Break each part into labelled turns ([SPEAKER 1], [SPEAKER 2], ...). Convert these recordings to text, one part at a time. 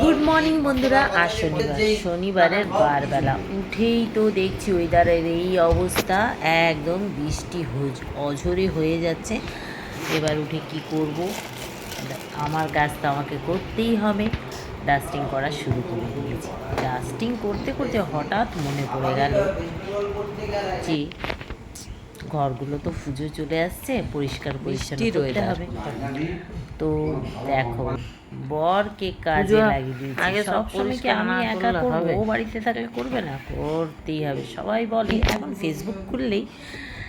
[SPEAKER 1] Good morning বন্ধুরা আর শনিবার। শনিবারের বারবেলা। উঠেই তো দেখছি ওয়েদারের এই অবস্থা। একদম বৃষ্টি হোজ অঝরে হয়ে যাচ্ছে। এবার উঠে কি করব? আমার কাজ তো আমাকে করতেই হবে। ডাস্টিং করা শুরু করে দিয়েছি। ডাস্টিং করতে করতে হঠাৎ মনে পড়ে গেল যে ঘরগুলো তো পুজো চলে আসছে পরিষ্কার পরিচ্ছন্ন করতে হবে। তো দেখো বরকে কাজে লাগিয়ে দিয়েছি।
[SPEAKER 2] আগে সব
[SPEAKER 1] কি আমি একা করব ও বাড়িতে থাকলে করবে না। করতেই হবে। সবাই বলে এখন ফেসবুক খুললেই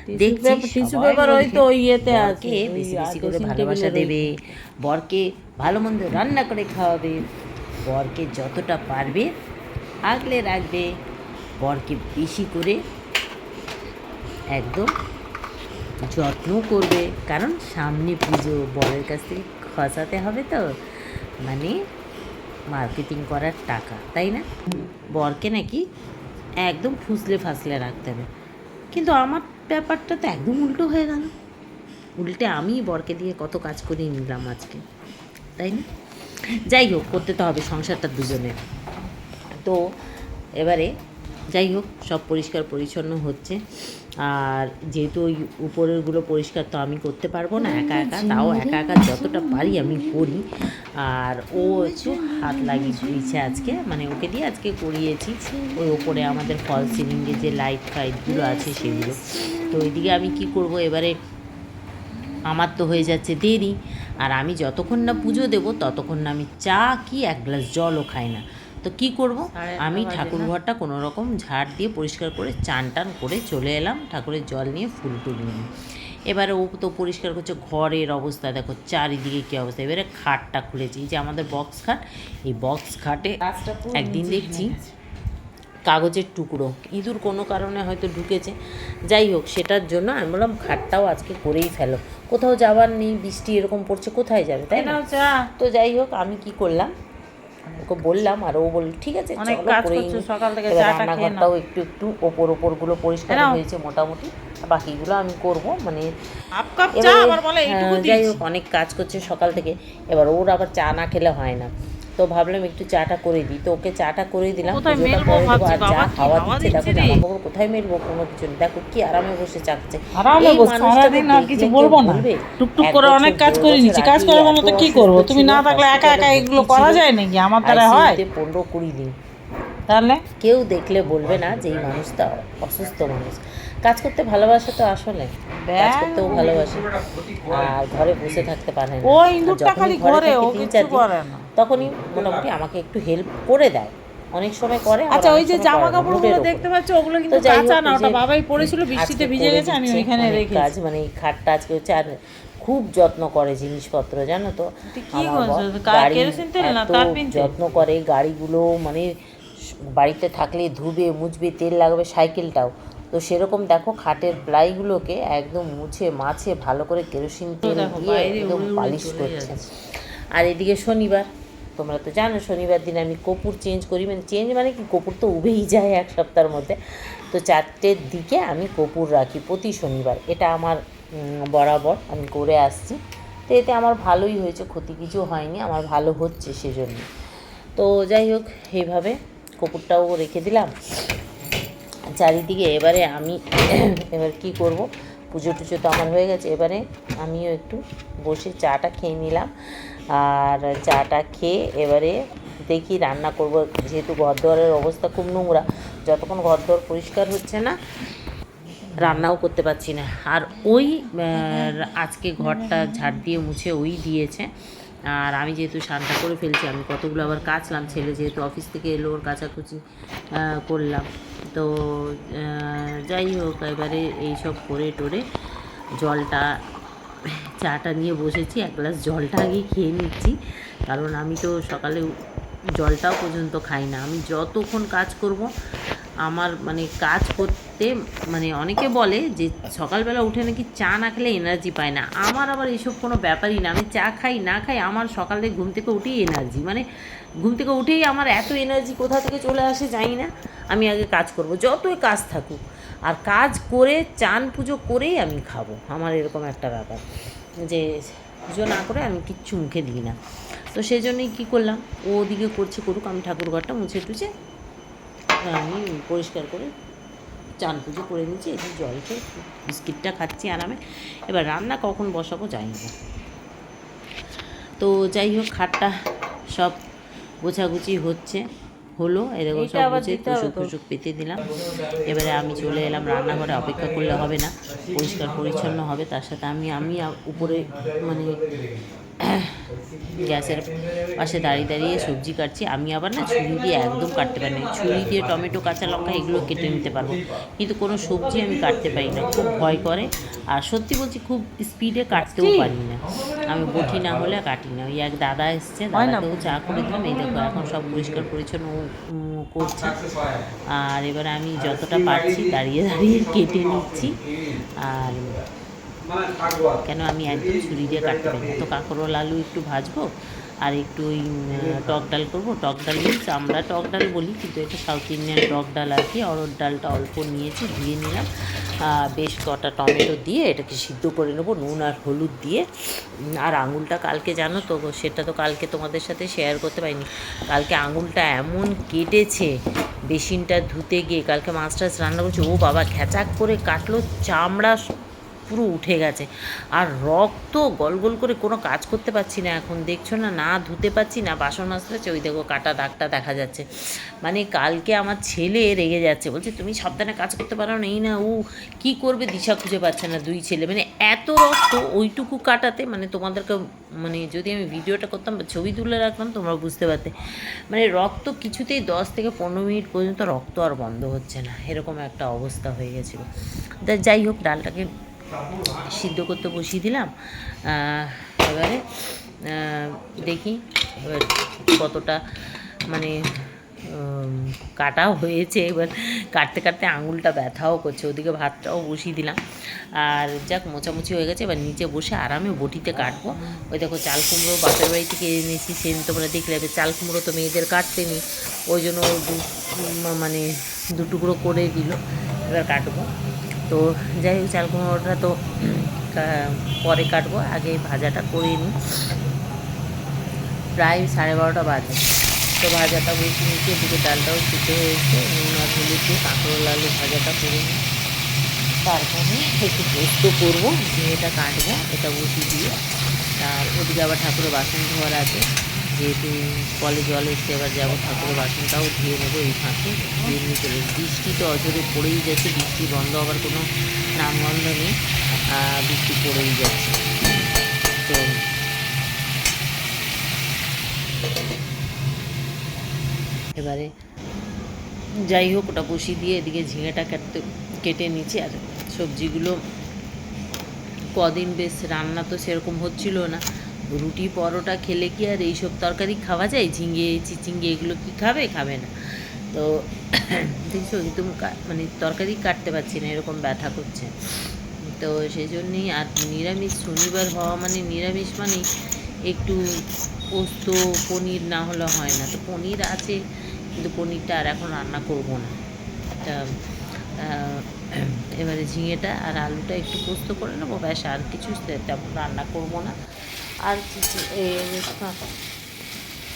[SPEAKER 1] দেখছি
[SPEAKER 2] পেপার- টিস্যু
[SPEAKER 1] সবাই
[SPEAKER 2] ওই তো ইয়েতে আছে,
[SPEAKER 1] বেশি বেশি করে ভালোবাসা দেবে বরকে ভালো মন্দ রান্না করে খাওয়াবে বরকে যতটা পারবে আগলে রাখবে বরকে বেশি করে একদম যত্ন করবে। কারণ সামনে পুজো বরের কাছ থেকে খসাতে হবে তো। মানে মার্কেটিং করার টাকা, তাই না? বরকে নাকি একদম ফুসলে ফাসলে রাখতে হবে। কিন্তু আমার ব্যাপারটা তো একদম উল্টো হয়ে গেল। উল্টে আমি বরকে দিয়ে কত কাজ করিয়ে নিলাম আজকে, তাই না? যাই হোক, করতে তো হবে সংসারটা দুজনের। তো এবারে যাই হোক সব পরিষ্কার পরিচ্ছন্ন হচ্ছে। আর যেহেতু ওই উপরেরগুলো পরিষ্কার তো আমি করতে পারব না একা একা তাও একা একা যতটা পারি আমি করি। আর ও একটু হাত লাগিয়ে দিয়েছে আজকে মানে ওকে দিয়ে আজকে করিয়েছি। ওই ওপরে আমাদের ফল সিলিংয়ে যে লাইট ফাইটগুলো আছে সেগুলো। তো ওইদিকে আমি কি করব এবারে আমার তো হয়ে যাচ্ছে দেরি। আর আমি যতক্ষণ না পুজো দেবো ততক্ষণ না আমি চা কি এক গ্লাস জলও খাই না। তো কি করব? আমি ঠাকুর ঘরটা কোনো রকম ঝাড় দিয়ে পরিষ্কার করে চান টান করে চলে এলাম ঠাকুরের জল নিয়ে ফুল টুল নিয়ে। এবারে ও তো পরিষ্কার করছে ঘরের অবস্থা দেখো চারিদিকে কী অবস্থা। এবারে খাটটা খুলেছি এই যে আমাদের বক্স খাট এই বক্স খাটে একদিন দেখছি কাগজের টুকরো ইঁদুর কোনো কারণে হয়তো ঢুকেছে। যাই হোক সেটার জন্য আমি বললাম খাটটাও আজকে করেই ফেলো। কোথাও যাওয়ার নেই বৃষ্টি এরকম পড়ছে কোথায় যাবে? তাই না? তো যাই হোক আমি কি করলাম ওকে বললাম আর ও বলল ঠিক আছে চলো নিই।
[SPEAKER 2] সকাল থেকে
[SPEAKER 1] রান্নাঘরটাও একটু একটু ওপর ওপরগুলো পরিষ্কার হয়েছে মোটামুটি বাকিগুলো আমি করব মানে
[SPEAKER 2] বলে
[SPEAKER 1] হ্যাঁ, যাই হোক অনেক কাজ করছে সকাল থেকে। এবার ওর আবার চা না খেলে হয় না। তো ভাবলাম একটু চাটা করে দিই। তো ওকে চাটা করে দিলাম। পুজোটা
[SPEAKER 2] মেলবো
[SPEAKER 1] করে দেবো, আর যা খাওয়া দিচ্ছে দেখো জামা কাপড় কোথায় মেলবো কোনো কিছু দেখো কি আরামে বসে চাচ্ছে
[SPEAKER 2] আরামে বসে, সারাদিন আর কিছু বলব না।
[SPEAKER 1] বলবে,
[SPEAKER 2] টুকটুক করে অনেক কাজ করে নিচ্ছি। কাজ
[SPEAKER 1] আগে
[SPEAKER 2] করব না তো
[SPEAKER 1] এত
[SPEAKER 2] কি করব? তুমি না থাকলে একা একা এগুলো করা যায় নাকি? আমার দ্বারা হয়?
[SPEAKER 1] পনেরো কুড়ি দিন।
[SPEAKER 2] তাহলে?
[SPEAKER 1] কেউ দেখলে বলবে না যে এই মানুষটা অসুস্থ মানুষ। কাজ করতে ভালোবাসে তো আসলে। কাজ করতেও ভালোবাসে। আর ঘরে বসে থাকতে পারে না।
[SPEAKER 2] ও
[SPEAKER 1] আর
[SPEAKER 2] ইঁদুরটা
[SPEAKER 1] যখনই ঘরে থাকে তিন চার দিন, তখনই মোটামুটি আমাকে একটু হেল্প করে দেয়। অনেক সময় করে
[SPEAKER 2] আচ্ছা ওই যে জামা কাপড়গুলো দেখতে পাচ্ছ ওগুলো কিন্তু কাঁচা না ওটা বাবাই পড়েছিল বৃষ্টিতে ভিজে গেছে আমি ওইখানে রেখেছি।
[SPEAKER 1] কাজ মানে খাটটা আজকে হচ্ছে আর খুব যত্ন করে জিনিসপত্র জানো তো? গাড়ি? যত্ন করে গাড়িগুলো মানে বাড়িতে থাকলে ধুবে মুছবে তেল লাগবে সাইকেলটাও। তো সেরকম দেখো খাটের প্লাইগুলোকে একদম মুছে মাছে ভালো করে কেরোসিন তেল দিয়ে একদম পালিশ করছে। আর এদিকে শনিবার তোমরা তো জানো শনিবার দিন আমি কপুর চেঞ্জ করি মানে চেঞ্জ মানে কি কপুর তো উবেই যায় এক সপ্তাহের মধ্যে। তো চারটের দিকে আমি কপুর রাখি প্রতি শনিবার এটা আমার বরাবর আমি করে আসছি। তো এতে আমার ভালোই হয়েছে ক্ষতি কিছু হয়নি আমার ভালো হচ্ছে সেজন্য। তো যাই হোক এইভাবে কপুরটাও রেখে দিলাম। চারিদিকে এবারে আমি, এবার কি করব? পুজো টুজো তো আমার হয়ে গেছে। এবারে আমিও একটু বসে চাটা খেয়ে নিলাম। আর চাটা খেয়ে এবারে দেখি রান্না করব। যেহেতু ঘরদোয়ারের অবস্থা খুব নোংরা, যতক্ষণ ঘরদোয়ার পরিষ্কার হচ্ছে না, রান্নাও করতে পারছি না। আর ওই আজকে ঘরটা ঝাড় দিয়ে মুছে ওই দিয়েছে। আর আমি যেহেতু স্নানটা করে ফেলছি, আমি কতগুলো আবার কাচলাম, ছেলে যেহেতু অফিস থেকে এলো ওর কাচাকুচি করলাম। তো যাই হোক, এবারে এইসব করে টোরে জলটা, চাটা নিয়ে বসেছি, এক গ্লাস জলটা আগে খেয়ে নিচ্ছি। কারণ আমি তো সকালে জলটাও পর্যন্ত খাই না। আমি যতক্ষণ কাজ করব আমার মানে কাজ করতে মানে অনেকে বলে যে সকালবেলা উঠে নাকি চা না খেলে এনার্জি পায় না। আমার আবার এইসব কোনো ব্যাপারই না। আমি চা খাই, না খাই, আমার সকালে ঘুম থেকে উঠেই এনার্জি মানে ঘুম থেকে উঠেই আমার এত এনার্জি কোথা থেকে চলে আসে জানি না। আমি আগে কাজ করব, যতই কাজ থাকুক। আর কাজ করে, চান পুজো করেই আমি খাব। আমার এরকম একটা ব্যাপার। যে পুজো না করে আমি কিচ্ছু মুখে দিই না। তো সেই জন্যই কী করলাম, ও ওদিকে করছে করুক, আমি ঠাকুর ঘরটা মুছে টুছে আমি পরিষ্কার করে চান পুজো করে নিচ্ছি একটু জল খেয়ে বিস্কিটটা খাচ্ছি আরামে। এবার রান্না কখন বসাবো জানি না তো যাই হোক খাটটা সব গোছাগুছি হচ্ছে হলো এই
[SPEAKER 2] এইটা
[SPEAKER 1] সব। টুসুক পেতে দিলাম। এবারে আমি চলে এলাম রান্নাঘরে অপেক্ষা করলে হবে না পরিষ্কার পরিচ্ছন্ন হবে তার সাথে আমি আমি উপরে মানে গ্যাসের পাশে দাঁড়িয়ে দাঁড়িয়ে সবজি কাটছি। আমি আবার না ছুরি দিয়ে একদম কাটতে পারি না ছুরি দিয়ে টমেটো কাঁচা লঙ্কা এগুলো কেটে নিতে পারব। কিন্তু কোনো সবজি আমি কাটতে পারি না। খুব ভয় করে। আর সত্যি বলছি খুব স্পিডে কাটতেও পারি না। আমি বটি না হলে কাটি না। ওই এক দাদা এসছে। দাদাকেও চা করে দিলাম। এই দেখো এখন সব পরিষ্কার পরিচ্ছন্ন করছে। আর এবার আমি যতটা পারছি দাঁড়িয়ে দাঁড়িয়ে কেটে নিচ্ছি। আর কেন আমি একদম ছুরি দিয়ে কাটতে পারি তো কাঁকরোল আলু একটু ভাজবো, আর একটু ওই টক ডাল করব। টক ডাল মিনস আমরা টক ডাল বলি, কিন্তু এটা সাউথ ইন্ডিয়ান টক ডাল আর কি। অরড় ডালটা অল্প নিয়েছি, ধুয়ে নিলাম। বেশ কটা টমেটো দিয়ে এটাকে সিদ্ধ করে নেব, নুন আর হলুদ দিয়ে। আর আঙুলটা কালকে জানো তো সেটা তো কালকে তোমাদের সাথে শেয়ার করতে পারিনি। কালকে আঙুলটা এমন কেটেছে, বেসিনটা ধুতে গিয়ে, কালকে মাছ টাছ রান্না করছে, ও বাবা খ্যাচাক করে কাটলো, চামড়া পুরো উঠে গেছে। আর রক্ত গল গল করে কোনো কাজ করতে পারছি না এখন। দেখছ না না ধুতে পারছি, না বাসন মাজতে ওই দেখো কাটা দাগটা দেখা যাচ্ছে। মানে কালকে আমার ছেলে রেগে যাচ্ছে। বলছে, তুমি সাবধানে কাজ করতে পারো না, এই না ও কী করবে দিশা খুঁজে পাচ্ছে না দুই ছেলে। মানে এত রক্ত ওইটুকু কাটাতে মানে তোমাদেরকে মানে যদি আমি ভিডিওটা করতাম বা ছবি তুলে রাখতাম, তোমরা বুঝতে পারতে। মানে রক্ত কিছুতেই দশ থেকে পনেরো মিনিট পর্যন্ত রক্ত আর বন্ধ হচ্ছে না। এরকম একটা অবস্থা হয়ে গেছিল। যাই হোক, ডালটাকে সিদ্ধ করতে বসিয়ে দিলাম। এবারে দেখি এবার কতটা মানে কাটাও হয়েছে। এবার কাটতে কাটতে আঙুলটা ব্যথাও করছে। ওদিকে ভাতটাও বসিয়ে দিলাম। আর যাক মোচামুচি হয়ে গেছে। এবার নিচে বসে আরামে বটিতে কাটবো। ওই দেখো, চাল কুমড়ো বাপের বাড়ি থেকে এনেছি সেদিন তোমরা দেখলে। চাল কুমড়ো তো মেয়েদের কাটতে নি ওই জন্য মানে দু টুকরো করে দিল। এবার কাটবো। তো যাই হোক চাল কুমড়োটা তো পরে কাটবো, আগে ভাজাটা করে নিই। প্রায় সাড়ে বারোটা বাজে। তো ভাজাটা বসে নিচ্ছি এদিকে ডালটাও সিদ্ধ হয়েছে নুন আর হলুদ দিয়ে কাঁকরোল আলু ভাজাটা করে নিই। তারপরে একটু পোস্ত করব ঝিঙেটা কাটবো, এটা বসিয়ে দিয়ে। আর ওদিকে আবার ঠাকুরের বাসন ধোয়ার আছে। যেহেতু কলে জল এসছে, এবার যাব ঠাকুরের বাসনটাও ধুয়ে নেব এই ফাঁকে, ধুয়ে নিয়ে চলে বৃষ্টি তো অজরে পড়েই যাচ্ছে, বৃষ্টি বন্ধ হওয়ার কোনো নামগন্ধ নেই বৃষ্টি পড়েই যাচ্ছে। তো এবারে যাই হোক, ওটা বসিয়ে দিয়ে এদিকে ঝিঙেটা কাটতে কেটে নিচ্ছি, আর সবজিগুলো কদিন বেশ রান্না তো সেরকম হচ্ছিল না। রুটি, পরোটা খেলে কি আর এইসব তরকারি খাওয়া যায়? ঝিঙে, চিচিঙ্গে এগুলো কি খাবে? খাবে না। তো দেখছ কা- মানে তরকারি কাটতে পারছি না, এরকম ব্যথা করছে। তো সেই জন্যেই আর নিরামিষ, শনিবার হওয়া মানে নিরামিষ মানে একটু পোস্ত, পনির না হলে হয় না। তো পনির আছে, কিন্তু পনিরটা আর এখন রান্না করব না। তা এবারে ঝিঙেটা আর আলুটা একটু পোস্ত করে নেব, ব্যাস আর কিছু তেমন রান্না করব না। আর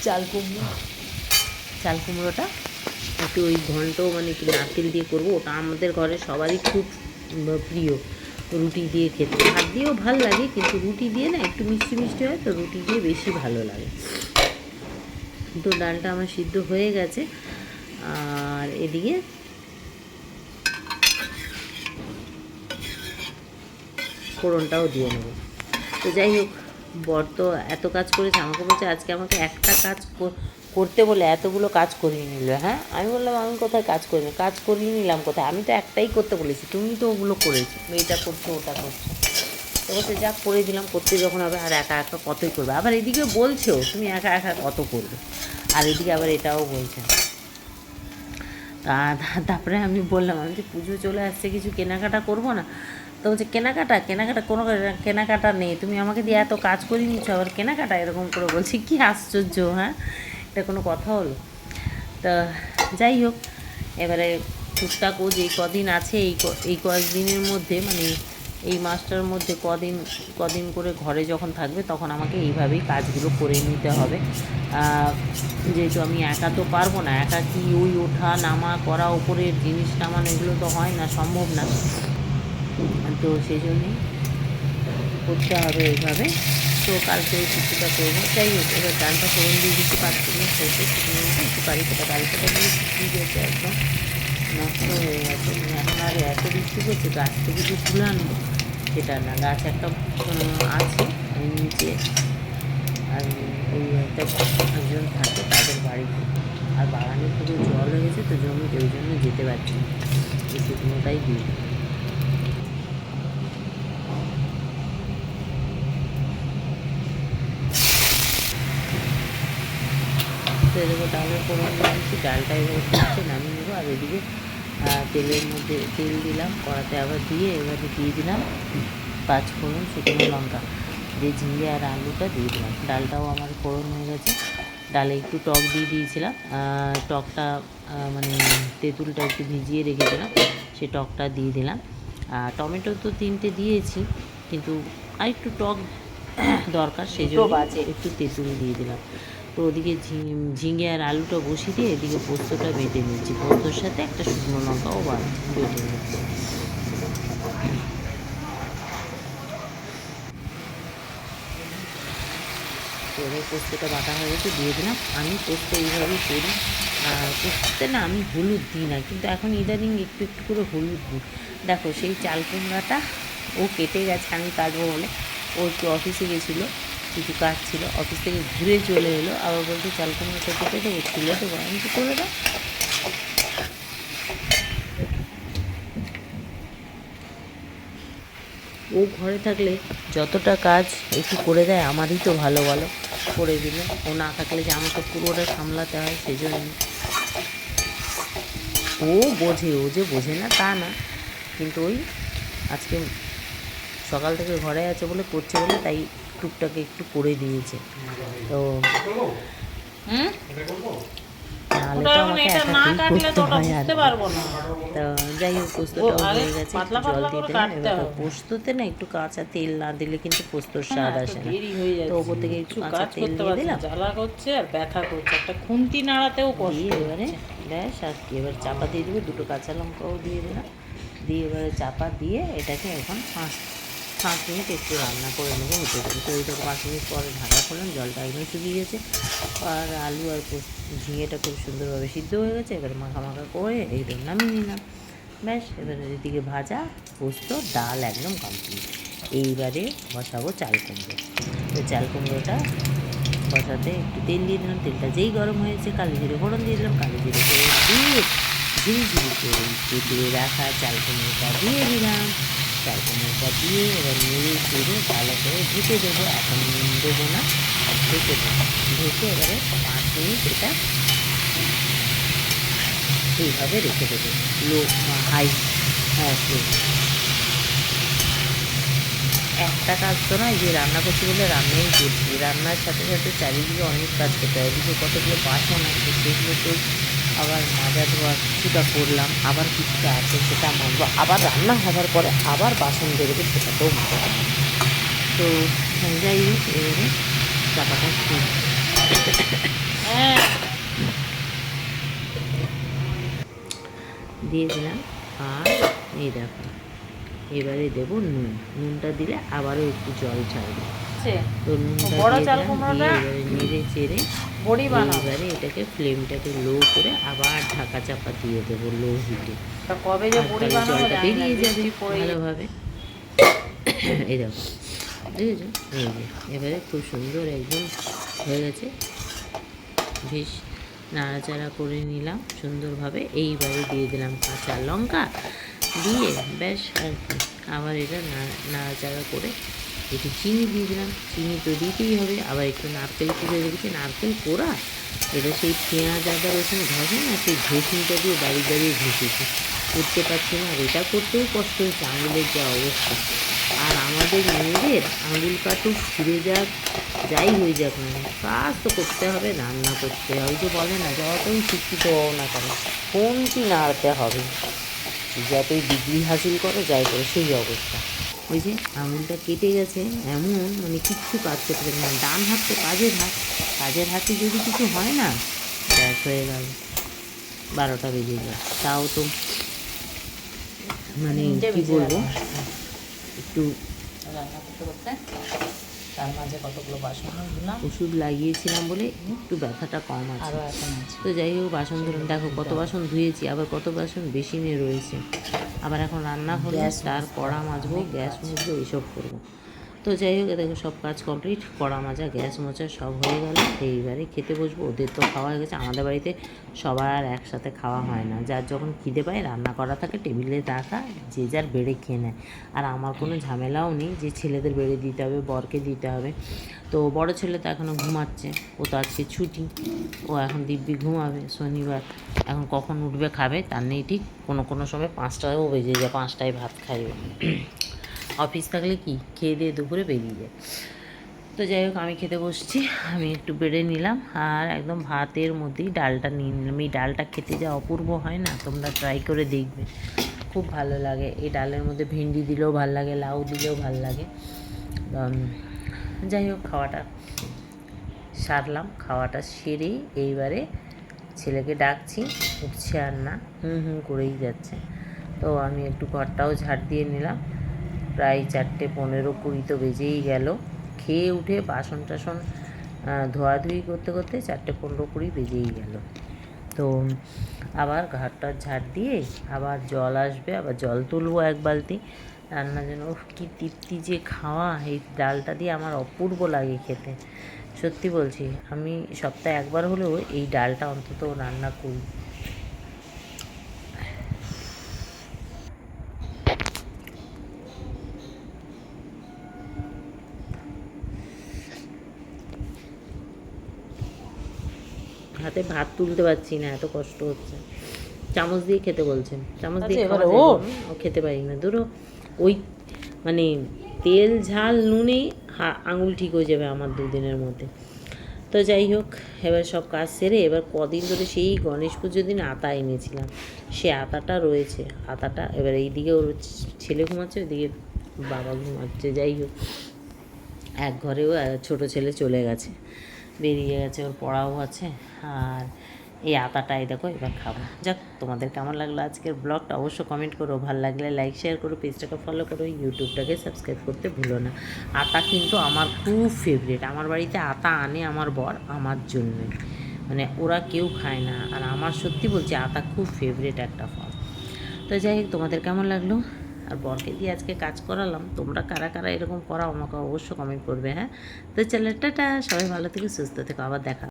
[SPEAKER 1] চাল কুমড়ো। চাল কুমড়োটা একটু ওই ঘন্ট মানে কি নারকেল দিয়ে করব। ওটা আমাদের ঘরে সবারই খুব প্রিয়। রুটি দিয়ে খেতে। ভাত দিয়েও ভালো লাগে, কিন্তু রুটি দিয়ে না একটু মিষ্টি মিষ্টি হয়, তো রুটি দিয়ে বেশি ভালো লাগে। তো ডালটা আমার সিদ্ধ হয়ে গেছে। আর এদিকে ফোড়নটাও দিয়ে নেব। তো যাই হোক বর তো এত কাজ করেছে, আমাকে বলছে আজকে আমাকে একটা কাজ কর- করতে বলে এতগুলো কাজ করিয়ে নিল হ্যাঁ? আমি বললাম, আমি কোথায় কাজ করিনি কাজ করিয়ে নিলাম কোথায়? আমি তো একটাই করতে বলেছি, তুমি তো ওগুলো করেছ এটা করছ, ওটা করছ। তো বলছে যা করে দিলাম, করতে যখন হবে, আর একা একা কতই করবে? আবার এদিকে বলছেও, তুমি একা একা কত করবে? আর এদিকে আবার এটাও বলছে। তা- তারপরে আমি বললাম, আমি যে পুজো চলে আসছে, কিছু কেনাকাটা করব না? তো বলছে, কেনাকাটা? কেনাকাটা? কোনো কেনাকাটা নেই। তুমি আমাকে দিয়ে এত কাজ করিয়ে নিচ্ছ, আবার কেনাকাটা? এরকম করে বলছি, কি আশ্চর্য হ্যাঁ? এটা কোনো কথা হলো। তা যাই হোক, এবারে ও যে কদিন আছে, এই এই কয়েকদিনের মধ্যে মানে এই মাসটার মধ্যে কদিন কদিন করে ঘরে যখন থাকবে, তখন আমাকে এইভাবেই কাজগুলো করে নিতে হবে। যেহেতু আমি একা তো পারব না একা কি ওই ওঠা, নামা, করা ওপরের জিনিস নামানো এগুলো তো হয় না, সম্ভব না। তো সেই জন্যই করতে হবে এইভাবে। তো কালকে কিছুটা করব। যাই হোক, এবার ডালটা ফোড়ন দিয়ে দিচ্ছি পাঁচ কিলো হয়েছে শুকনো লঙ্কা পাতা কারি পাতা দিয়ে গেছে একদম। নষ্ট হয়ে গেছে। মানে এখন আর এত বৃষ্টি করছে গাছ থেকে যে তুলে আনব সেটা না। গাছ একটা আছে নিচে। আর ওই একটা একজন থাকে তাদের বাড়িতে আর বাগানে পুরো জল হয়ে গেছে তো জমিতে ওই জন্য যেতে পারছি না। এই শুকনোটাই দিই তো এদিকে ডালের ফোড়ন দিয়ে দিচ্ছি ডালটা এবার দিচ্ছে নামিয়ে নেব। আর এদিকে তেলের মধ্যে তেল দিলাম কড়াতে আবার দিয়ে এবারে দিয়ে দিলাম পাঁচ ফোড়ন শুকনো লঙ্কা। দিয়ে ঝিঙে আর আলুটা দিয়ে দিলাম। ডালটাও আমার ফোড়ন হয়ে গেছে। ডালে একটু টক দিয়ে দিয়েছিলাম। টকটা মানে তেঁতুলটা একটু ভিজিয়ে রেখেছিলাম সে টকটা দিয়ে দিলাম। আর টমেটো তো তিনটে দিয়েছি কিন্তু আর একটু টক দরকার সেই জন্য একটু তেঁতুল দিয়ে দিলাম। তো ওদিকে ঝিঙে আর আলুটা বসিয়ে দিয়ে এদিকে পোস্তটা বেটে নিচ্ছি পোস্তর সাথে একটা শুকনো লঙ্কাও বেটে নিচ্ছি পোস্তটা বাটা হয়ে গেছে, দিয়ে দিলাম। আমি পোস্ত এইভাবেই করি। পোস্ততে না আমি হলুদ দিই না, কিন্তু এখন ইদানিং একটু একটু করে হলুদ দিই। দেখো সেই চাল কুমড়াটা ও কেটে গেছে, আমি কাটবো বলে। ও একটু অফিসে গেছিল। কিছু কাজ ছিল, অফিস থেকে ঘুরে চলে এলো, আবার বলতে চাল কুমড়োটা কেটে দেবো তুলে দেবো আমি তো করে দাও। ও ঘরে থাকলে যতটা কাজ একটু করে দেয়, আমারই তো ভালো ভালো করে দিল। ও না থাকলে যে আমাকে পুরোটা সামলাতে হয় সেই জন্য ও বোঝে, ও যে বোঝে না, তা না। কিন্তু ওই আজকে সকাল থেকে ঘরে আছে বলে করছে বলে তাই টুকটাকে একটু করে দিয়েছে। তো
[SPEAKER 2] হুম?
[SPEAKER 1] তো যাই হোক হয়ে গেছে জল
[SPEAKER 2] হবে।
[SPEAKER 1] পোস্ততে না একটু কাঁচা তেল না দিলে কিন্তু পোস্তর স্বাদ আসে না। তো
[SPEAKER 2] যাচ্ছে।
[SPEAKER 1] ওপর থেকে একটু কাঁচা তেল দিয়ে
[SPEAKER 2] না,
[SPEAKER 1] দিলাম।
[SPEAKER 2] জ্বালা করছে আর ব্যথা করছে। একটা খুন্তি নাড়াতেও কষ্ট
[SPEAKER 1] এবারে ব্যাস আর কি এবার চাপা দিয়ে দেবে। দুটো কাঁচা লঙ্কাও দিয়ে দিলাম। দিয়ে এবারে চাপা দিয়ে এটাকে এখন পাঁচ পাঁচ মিনিট একটু রান্না করে নেব, হতে পারে। তো এইটা পাঁচ মিনিট পরে ঢাকা করলাম জলটা একদম শুকিয়ে গেছে। আর আলু আর ঝিঙেটা খুব সুন্দরভাবে সিদ্ধ হয়ে গেছে, এবারে মাখা মাখা করে এইটা নামিয়ে নিলাম। ব্যাস, এবারে এদিকে ভাজা, পোস্ত, ডাল একদম কমপ্লিট এইবারে বসাবো চাল কুমড়ো। তো চাল কুমড়োটা বসাতে একটু তেল দিয়ে দিলাম, তেলটা যেই গরম হয়েছে, কালো জিরে ফোড়ন দিয়ে দিলাম, কালো জিরে ফোড়ন দিয়ে ঝিরিঝিরি করে কেটে রাখা চাল কুমড়োটা দিয়ে দিলাম। চাল কুমড়োটা দিয়ে এবার নেড়ে চেড়ে ভালো করে ঢেকে দেবো এখন দেবো না ঢেকে দেবো ঢেকে এবারে পাঁচ মিনিট এটা এইভাবে রেখে দেবো লো হাই একটা কাজ তো নয় যে রান্না করছি বলে রান্নাই করছি রান্নার সাথে সাথে চারিদিকে অনেক কাজ করতে হয় এদিকে কতগুলো বাসন আছে সেগুলো তো আবার মাজা ধোয়া কিছুটা করলাম, আবার কিছুটা আছে সেটা মাজবো আবার রান্না হবার পরে আবার বাসন বেরোবে সেটাতেও মাজবো তো যাই এবারে চাপাটা খুব দিয়ে দিলাম, আর এই দেখো, এবারে দেবো নুন। নুনটা দিলে আবারও একটু জল ছাড়বে।
[SPEAKER 2] বড় চাল কুমড়োটা
[SPEAKER 1] নেড়ে চেড়ে
[SPEAKER 2] বড়ি বানাবো।
[SPEAKER 1] এবারে এটাকে ফ্লেমটাকে লো করে আবার ঢাকা চাপা দিয়ে দেবো লো হিটে
[SPEAKER 2] কবে যে বড়ি বানাবো
[SPEAKER 1] বেরিয়ে যাবে ভালোভাবে। এই দেখো এই যে এবারে খুব সুন্দর একদম হয়ে গেছে। বেশ নাড়াচাড়া করে নিলাম সুন্দরভাবে। এইবারে দিয়ে দিলাম কাঁচা লঙ্কা। দিয়ে বেশ আর কি আবার এটা নাড়াচাড়া করে একটু চিনি দিয়ে দিলাম। চিনি তো দিতেই হবে। আবার একটু নারকেল কুড়ে রেখেছি নারকেল কোড়া এটা সেই পেঁয়াজ, আদা, রসুন ঘষে না, সেই ঘষিটা দিয়ে দাঁড়িয়ে দাঁড়িয়ে ঘষেছি করতে পারছি না। আর এটা করতেও কষ্ট হচ্ছে। আঙুলের যা অবস্থা। আর আমাদের মেয়েদের আঙুল কাটু ফিরে যাক, যাই হয়ে যাক না কাজ তো করতে হবে, রান্না করতে হবে। যে বলে না, যতই শিক্ষিত হও না কেন কোনটি নাড়তে হবে? যতই ডিগ্রি হাসিল করো, যাই করো, সেই অবস্থা। ওই যে আঙুলটা কেটে গেছে এমন মানে কিচ্ছু কাজ করতে পারি না। ডান হাত তো কাজের হাত। কাজের হাতে যদি কিছু হয় না ব্যাস হয়ে গেল। বারোটা বেজে যায় তাও তো মানে কি বলব? একটু
[SPEAKER 2] তার মাঝে কতগুলো বাসন
[SPEAKER 1] ওষুধ লাগিয়েছিলাম বলে একটু ব্যথাটা কম আছে। তো যাই হোক বাসন ধরুন দেখো কত বাসন ধুয়েছি আবার কত বাসন বেসিনে রয়েছে। আবার এখন রান্না হলো তার কড়া মাজবো গ্যাস মুছবো এইসব করব। তো যাই হোক দেখো সব কাজ কমপ্লিট কড়া মাজা, গ্যাস মোচা সব হয়ে গেল। এইবারে খেতে বসবো, ওদের তো খাওয়া হয়ে গেছে। আমাদের বাড়িতে সবার একসাথে খাওয়া হয় না। যার যখন খিদে পায়, রান্না করা থাকে, টেবিলে রাখা, যে যার বেড়ে খেয়ে নেয়। আর আমার কোনো ঝামেলাও নেই যে ছেলেদের বেড়ে দিতে হবে, বরকে দিতে হবে। তো বড় ছেলে তো এখনও ঘুমাচ্ছে, ও তো আজকে ছুটি। ও এখন দিব্যি ঘুমাবে, শনিবার। এখন কখন উঠবে, খাবে, তার নেই ঠিক। কোনো কোনো সময় পাঁচটায়ও বেজে যায়, পাঁচটায় ভাত খাইবে। অফিস থাকলে কি? খেয়ে দিয়ে দুপুরে বেরিয়ে যায়। তো যাই হোক, আমি খেতে বসছি। আমি একটু বেড়ে নিলাম আর একদম ভাতের মধ্যেই ডালটা নিয়ে নিলাম। এই ডালটা খেতে যা অপূর্ব হয় না? তোমরা ট্রাই করে দেখবে। খুব ভালো লাগে। এই ডালের মধ্যে ভেন্ডি দিলেও ভালো লাগে, লাউ দিলেও ভালো লাগে। যাই হোক, খাওয়াটা সারলাম। খাওয়াটা সেরেই এইবারে ছেলেকে ডাকছি। উঠছে আর না, হুম হুম করেই যাচ্ছে। তো আমি একটু ঘরটাও ঝাড় দিয়ে নিলাম। প্রায় চারটে পনেরো কুড়ি তো বেজেই গেল। খেয়ে উঠে বাসন টাসন ধোয়াধুয়ি করতে করতে চারটে পনেরো কুড়ি বেজেই গেল। তো আবার ঘরটা ঝাড় দিয়ে আবার জল আসবে, আবার জল তুলবো এক বালতি। রান্নার জন্য উফ, কী তৃপ্তি যে খাওয়া। এই ডালটা দিয়ে আমার অপূর্ব লাগে খেতে। সত্যি বলছি, আমি সপ্তাহে একবার হলেও এই ডালটা অন্তত রান্না করি। হাতে ভাত তুলতে পারছি না এত কষ্ট হচ্ছে। চামচ দিয়ে খেতে বলছেন। চামচ দিয়ে
[SPEAKER 2] আচ্ছা,
[SPEAKER 1] খাওয়া
[SPEAKER 2] ওর?
[SPEAKER 1] বলুন? ও খেতে পারি না। ধরো ওই মানে তেল ঝাল নুনেই হা- আঙুল ঠিক হয়ে যাবে আমার দুদিনের মধ্যে। তো যাই হোক এবার সব কাজ সেরে এবার কদিন ধরে সেই গণেশ পুজোর দিন আতা এনেছিলাম। সে আতাটা রয়েছে আতাটা এবার এইদিকে ওর ছেলে ঘুমাচ্ছে ওইদিকে বাবা ঘুমাচ্ছে যাই হোক। এক ঘরেও ছোট ছেলে চলে গেছে। বেরিয়ে গেছে, ওর পড়াও আছে। আর এই আতাটাই দেখো, এবার খাব। যাক, তোমাদের কেমন লাগল আজকের ব্লগটা অবশ্য কমেন্ট করো। ভালো লাগলে লাইক শেয়ার করো পেজটাকে ফলো করো ইউটিউবটাকে সাবস্ক্রাইব করতে ভুলো না। আতা কিন্তু আমার খুব ফেভারিট আমার বাড়িতে আতা আনে আমার বর আমার জন্য। মানে ওরা কেউ খায় না। আর আমার সত্যি বলছি, আতা খুব ফেভারিট একটা ফল। তো যাই হোক, তোমাদের কেমন লাগল? আর বরকে দিয়ে আজকে কাজ করালাম। তোমরা কারা কারা এরকম করাও আমাকে অবশ্য কমেন্ট করবে হ্যাঁ? তো চ্যানেলটা সবাই ভালো থেকে, সুস্থ থেকো, আবার দেখা